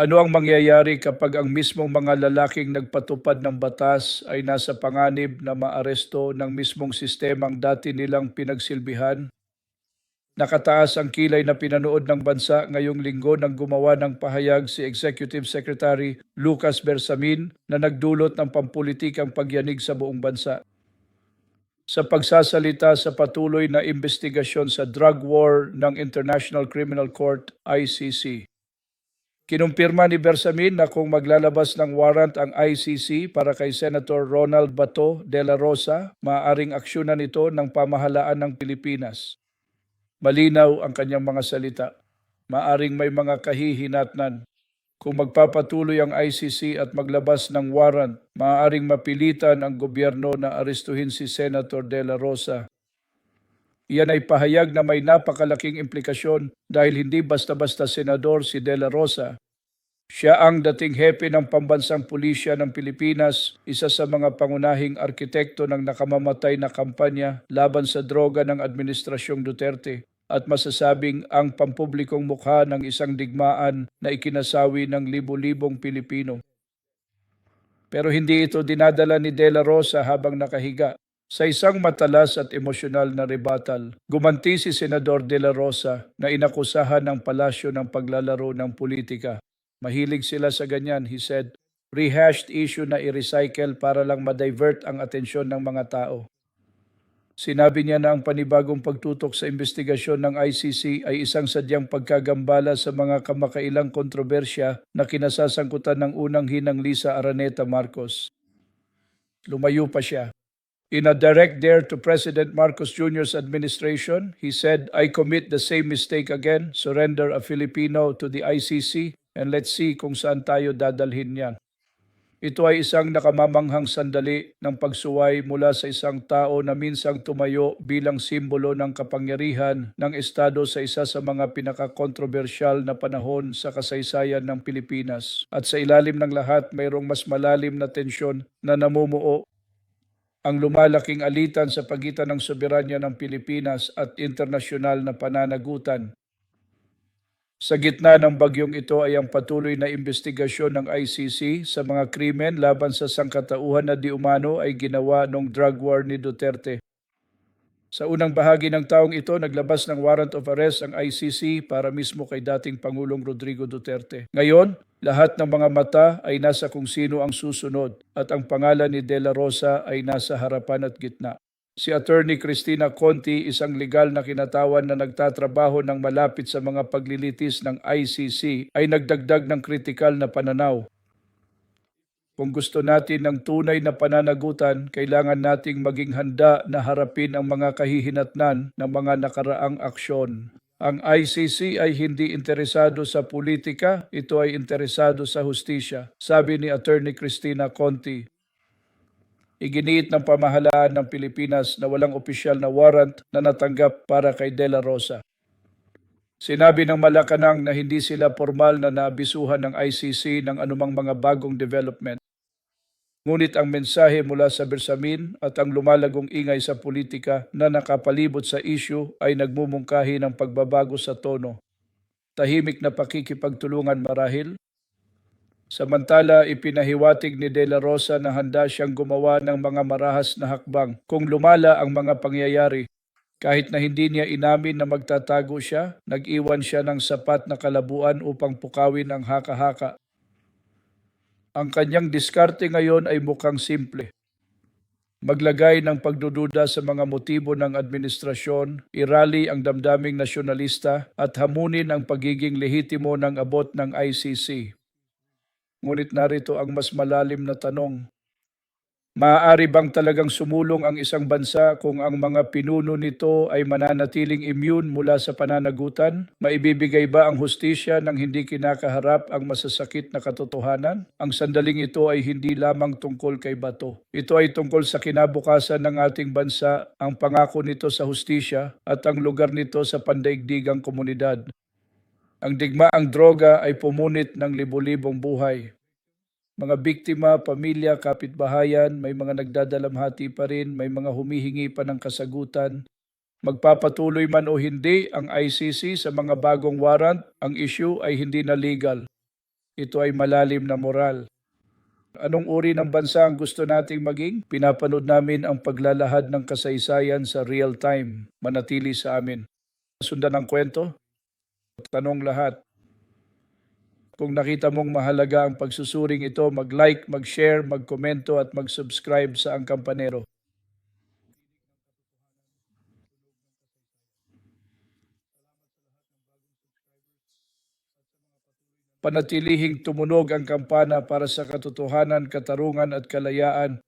Ano ang mangyayari kapag ang mismong mga lalaking nagpatupad ng batas ay nasa panganib na maaresto ng mismong sistemang dati nilang pinagsilbihan? Nakataas ang kilay na pinanood ng bansa ngayong linggo nang gumawa ng pahayag si Executive Secretary Lucas Bersamin na nagdulot ng pampulitikang pagyanig sa buong bansa. Sa pagsasalita sa patuloy na investigasyon sa drug war ng International Criminal Court ICC. Kinumpirma ni Bersamin na kung maglalabas ng warrant ang ICC para kay Senator Ronald Bato de la Rosa, maaaring aksyonan ito ng pamahalaan ng Pilipinas. Malinaw ang kanyang mga salita. Maaring may mga kahihinatnan. Kung magpapatuloy ang ICC at maglabas ng warrant, maaaring mapilitan ang gobyerno na arestuhin si Senator De La Rosa. Iyan ay pahayag na may napakalaking implikasyon dahil hindi basta-basta senador si De La Rosa. Siya ang dating hepe ng pambansang pulisya ng Pilipinas, isa sa mga pangunahing arkitekto ng nakamamatay na kampanya laban sa droga ng Administrasyong Duterte at masasabing ang pampublikong mukha ng isang digmaan na ikinasawi ng libo-libong Pilipino. Pero hindi ito dinadala ni De La Rosa habang nakahiga. Sa isang matalas at emosyonal na rebuttal, gumanti si Senador De La Rosa na inakusahan ng palasyo ng paglalaro ng politika. Mahilig sila sa ganyan, he said. Rehashed issue na i-recycle para lang ma-divert ang atensyon ng mga tao. Sinabi niya na ang panibagong pagtutok sa investigasyon ng ICC ay isang sadyang pagkagambala sa mga kamakailang kontrobersya na kinasasangkutan ng unang hinang Lisa Araneta Marcos. Lumayo pa siya. In a direct dare to President Marcos Jr.'s administration, he said, I commit the same mistake again, surrender a Filipino to the ICC, and let's see kung saan tayo dadalhin yan. Ito ay isang nakamamanghang sandali ng pagsuway mula sa isang tao na minsang tumayo bilang simbolo ng kapangyarihan ng Estado sa isa sa mga pinakakontrobersyal na panahon sa kasaysayan ng Pilipinas. At sa ilalim ng lahat, mayroong mas malalim na tensyon na namumuo ang lumalaking alitan sa pagitan ng soberanya ng Pilipinas at internasyonal na pananagutan sa gitna ng bagyong ito ay ang patuloy na investigasyon ng ICC sa mga krimen laban sa sangkatauhan na di umano ay ginawa ng drug war ni Duterte. Sa unang bahagi ng taong ito, naglabas ng warrant of arrest ang ICC para mismo kay dating Pangulong Rodrigo Duterte. Ngayon, lahat ng mga mata ay nasa kung sino ang susunod at ang pangalan ni De La Rosa ay nasa harapan at gitna. Si Attorney Cristina Conti, isang legal na kinatawan na nagtatrabaho ng malapit sa mga paglilitis ng ICC, ay nagdagdag ng kritikal na pananaw. Kung gusto natin ng tunay na pananagutan, kailangan nating maging handa na harapin ang mga kahihinatnan ng mga nakaraang aksyon. Ang ICC ay hindi interesado sa politika, ito ay interesado sa hustisya, sabi ni Attorney Cristina Conti. Iginiit ng pamahalaan ng Pilipinas na walang opisyal na warrant na natanggap para kay De La Rosa. Sinabi ng Malacanang na hindi sila formal na naabisuhan ng ICC ng anumang mga bagong development. Ngunit ang mensahe mula sa Bersamin at ang lumalagong ingay sa politika na nakapalibot sa issue ay nagmumungkahi ng pagbabago sa tono. Tahimik na pakikipagtulungan marahil, Samantala, ipinahiwatig ni De La Rosa na handa siyang gumawa ng mga marahas na hakbang kung lumala ang mga pangyayari. Kahit na hindi niya inamin na magtatago siya, nag-iwan siya ng sapat na kalabuan upang pukawin ang haka-haka. Ang kanyang diskarte ngayon ay mukhang simple. Maglagay ng pagdududa sa mga motibo ng administrasyon, irali ang damdaming nasyonalista at hamunin ang pagiging lehitimo ng abot ng ICC. Ngunit narito ang mas malalim na tanong. Maaari bang talagang sumulong ang isang bansa kung ang mga pinuno nito ay mananatiling immune mula sa pananagutan? Maibibigay ba ang hustisya nang hindi kinakaharap ang masasakit na katotohanan? Ang sandaling ito ay hindi lamang tungkol kay Bato. Ito ay tungkol sa kinabukasan ng ating bansa, ang pangako nito sa hustisya at ang lugar nito sa pandaigdigang komunidad. Ang digmaang droga ay pumunit ng libo-libong buhay. Mga biktima, pamilya, kapitbahayan, may mga nagdadalamhati pa rin, may mga humihingi pa ng kasagutan. Magpapatuloy man o hindi ang ICC sa mga bagong warrant, ang issue ay hindi na legal. ito ay malalim na moral. Anong uri ng bansa ang gusto nating maging? Pinapanood namin ang paglalahad ng kasaysayan sa real time, manatili sa amin. Sundan ang kwento? Tanong lahat. Kung nakita mong mahalaga ang pagsusuring ito, mag-like, mag-share, mag-komento at mag-subscribe sa Ang Kampanero. Panatilihing tumunog ang kampana para sa katotohanan, katarungan at kalayaan